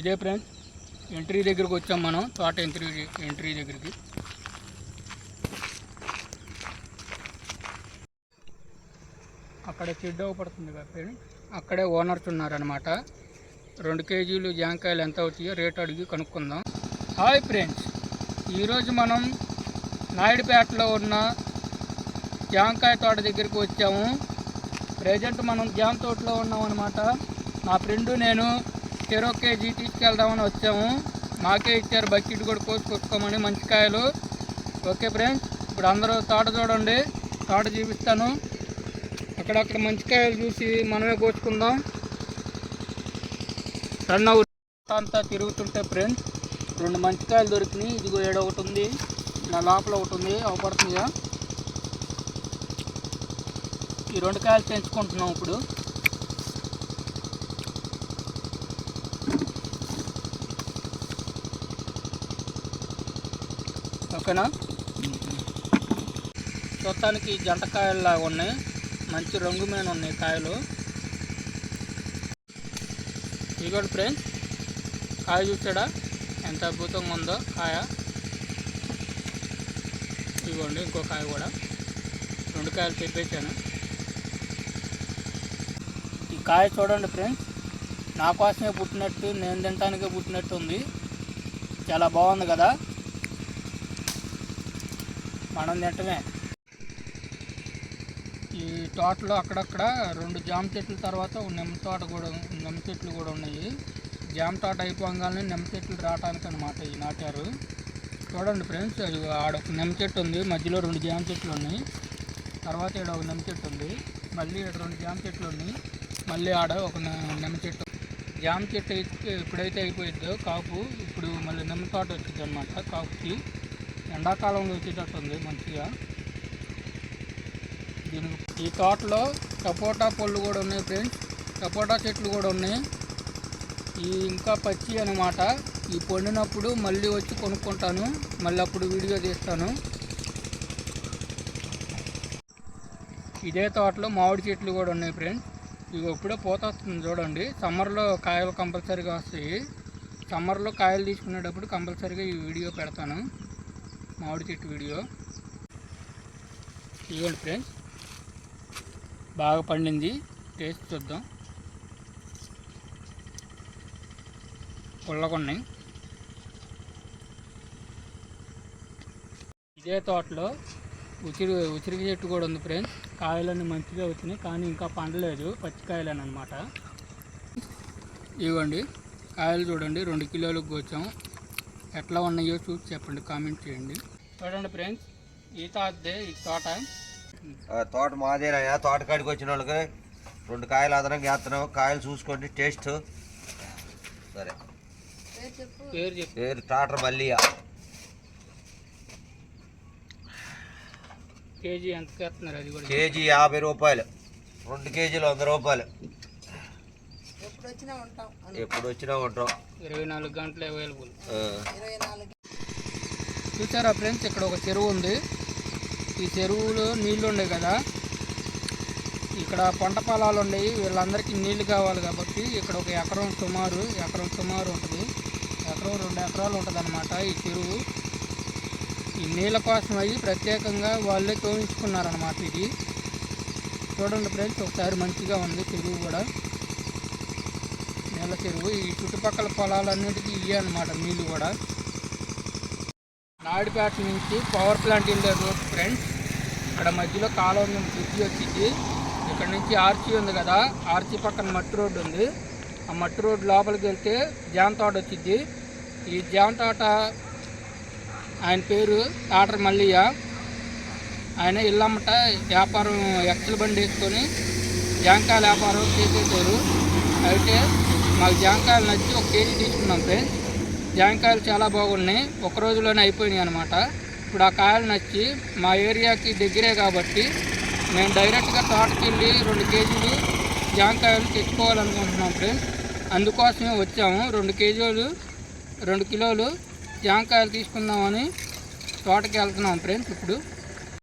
ఇదే friends entry దగ్గరికి వచ్చాం మనం తోట ఎంట్రీ ఎంట్రీ దగ్గరికి. అక్కడ చెడ్డ పడుతుంది కదా ఫ్రెండ్ అక్కడే ఓనర్స్ ఉన్నారనమాట రెండు కేజీలు జాంకాయలు ఎంత అవుతాయో రేట్ అడిగి కనుక్కుందాం. హాయ్ ఫ్రెండ్స్ ఈరోజు మనం నాయుడుపేటలో ఉన్న జాంకాయ తోట దగ్గరికి వచ్చాము. ప్రజెంట్ మనం జామ తోటలో ఉన్నాం అనమాట నా ఫ్రెండ్ నేను చెరో కేజీ తీసుకెళ్దామని వచ్చాము. మాకే ఇచ్చారు బకెట్ కూడా కోసుకొచ్చుకోమని మంచి కాయలు ఓకే ఫ్రెండ్స్ ఇప్పుడు అందరూ తోట చూడండి. తోట చూపిస్తాను. అక్కడక్కడ మంచి కాయలు చూసి మనమే కోసుకుందాం. రన్ అవుట్ అంతా తిరుగుతుంటే ఫ్రెండ్స్ రెండు మంచి కాయలు దొరికినాయి. ఇదిగో ఏడో ఒకటి ఉంది. నా లోపల ఒకటి ఉంది. అవపడుతుందిగా ఈ రెండు కాయలు పెంచుకుంటున్నాం ఇప్పుడు. ఓకేనా? చూడటానికి జంటకాయల్లాగా ఉన్నాయి. మంచి రంగు మీద ఉన్నాయి కాయలు. ఇదిగోండి ఫ్రెండ్స్ కాయ చూసాడా? ఎంత అద్భుతంగా ఉందో కాయ. ఇదిగోండి ఇంకో కాయ కూడా. రెండు కాయలు తెప్పేశాను. ఈ కాయ చూడండి ఫ్రెండ్స్ నా కోసమే పుట్టినట్టు నేను తినటానికే పుట్టినట్టు ఉంది. చాలా బాగుంది కదా. మనం తింటమే. ఈ తోటలో అక్కడక్కడ రెండు జామ చెట్ల తర్వాత ఒక నిమ్మ తోట కూడా నిమ్మ చెట్లు కూడా ఉన్నాయి. జామ తోట అయిపోగానే నిమ్మ చెట్లు రావడానికి అనమాట ఈ నాటారు. చూడండి ఫ్రెండ్స్ అది ఆడ ఒక నిమ్మ చెట్టు ఉంది మధ్యలో రెండు జామ చెట్లు ఉన్నాయి. తర్వాత ఈడ ఒక నిమ్మ చెట్టు ఉంది మళ్ళీ ఇక్కడ రెండు జామ చెట్లు ఉన్నాయి మళ్ళీ ఆడ ఒక నిమ్మ చెట్టు. జామ చెట్టు అయితే ఎప్పుడైతే అయిపోయిద్దో కాపు ఇప్పుడు మళ్ళీ నిమ్మ తోట వచ్చింది అనమాట కాపుకి. ఎండాకాలంలో వచ్చేటట్టు ఉంది మంచిగా. దీని ఈ తోటలో సపోటా పళ్ళు కూడా ఉన్నాయి ఫ్రెండ్స్. సపోటా చెట్లు కూడా ఉన్నాయి. ఈ ఇంకా పచ్చి అనమాట ఈ పండినప్పుడు మళ్ళీ వచ్చి కొనుక్కుంటాను. మళ్ళీ అప్పుడు వీడియో తీస్తాను. ఇదే తోటలో మామిడి చెట్లు కూడా ఉన్నాయి ఫ్రెండ్స్. ఇవి ఇప్పుడే పూత వస్తుంది చూడండి. సమ్మర్లో కాయలు కంపల్సరీగా వస్తాయి. సమ్మర్లో కాయలు తీసుకునేటప్పుడు కంపల్సరీగా ఈ వీడియో పెడతాను. మామిడి చెట్టు వీడియో. ఇవ్వండి ఫ్రెండ్స్. బాగా పండింది. టేస్ట్ చూద్దాం. పుల్లకున్నాయి ఇదే తోటలో ఉచిరి ఉచిరిగి చెట్టు కూడా ఉంది ఫ్రెండ్స్. కాయలన్నీ మంచిగా వచ్చినాయి కానీ ఇంకా పండలేదు. పచ్చికాయలని అనమాట ఇవ్వండి కాయలు చూడండి. రెండు కిలోలకు వచ్చాము. ఎట్లా ఉన్నాయో చూసి చెప్పండి కామెంట్ చేయండి. చూడండి ఫ్రెండ్స్ ఈ తోటదే ఈ తోట. తోట మాదేనయ్యా తోట కాడికి వచ్చిన వాళ్ళకి రెండు కాయలు అదనంగా వేస్తున్నాం కాయలు చూసుకోండి టేస్ట్. సరే. పేరు చెప్పు. పేరు టాటర్ మల్లియా. కేజీ ఎంత చేస్తున్నారు అది కూడా? కేజీ యాభై రూపాయలు. రెండు కేజీలు వంద రూపాయలు. ఎప్పుడు వచ్చినా ఉంటాం. ఇరవై నాలుగు గంటలు అవైలబుల్ చూసారా ఫ్రెండ్స్ ఇక్కడ ఒక చెరువు ఉంది. ఈ చెరువులో నీళ్ళు ఉన్నాయి కదా? ఇక్కడ పంట పొలాలు ఉన్నాయి. వీళ్ళందరికీ నీళ్ళు కావాలి కాబట్టి ఇక్కడ ఒక ఎకరం సుమారు ఎకరం సుమారు ఉంటుంది. ఎకరం రెండు ఎకరాలు ఉంటుంది అనమాట ఈ చెరువు. ఈ నీళ్ళ కోసం అయ్యి ప్రత్యేకంగా వాళ్ళే తోమించుకున్నారనమాట ఇది. చూడండి ఫ్రెండ్స్ ఒకసారి మంచిగా ఉంది చెరువు కూడా. నీళ్ళ చెరువు ఈ చుట్టుపక్కల పొలాలన్నిటికీ ఇవే అనమాట నీళ్ళు కూడా. నాయుడుపేట నుంచి పవర్ ప్లాంట్ వెళ్ళే రోడ్ ఫ్రెండ్స్ ఇక్కడ మధ్యలో కాలువ ఉంది బ్రిడ్జి వచ్చింది. ఇక్కడ నుంచి ఆర్చి ఉంది కదా ఆర్చి పక్కన మట్టి రోడ్డు ఉంది. ఆ మట్టి రోడ్డు లోపలికి వెళ్తే జామ తోట వచ్చింది. ఈ జామ తోట ఆయన పేరు తాటర్ మల్లయ్య. ఆయన ఇల్లమ్మట వ్యాపారం ఎక్కల బండి వేసుకొని జాంకాయ వ్యాపారం చేసేసారు. అయితే మాకు జాంకాయలు నచ్చి ఒక కేజీ తీసుకున్నాం ఫ్రెండ్స్. జాంకాయలు చాలా బాగున్నాయి. ఒక రోజులోనే అయిపోయినాయి అనమాట ఇప్పుడు ఆ కాయలు నచ్చి మా ఏరియాకి దగ్గరే కాబట్టి మేము డైరెక్ట్గా తోటకి వెళ్ళి రెండు కేజీలు జాంకాయలు తెచ్చుకోవాలనుకుంటున్నాం ఫ్రెండ్స్. అందుకోసమే వచ్చాము. రెండు కేజీలు రెండు కిలోలు జాంకాయలు తీసుకుందామని తోటకి వెళ్తున్నాం ఫ్రెండ్స్ ఇప్పుడు.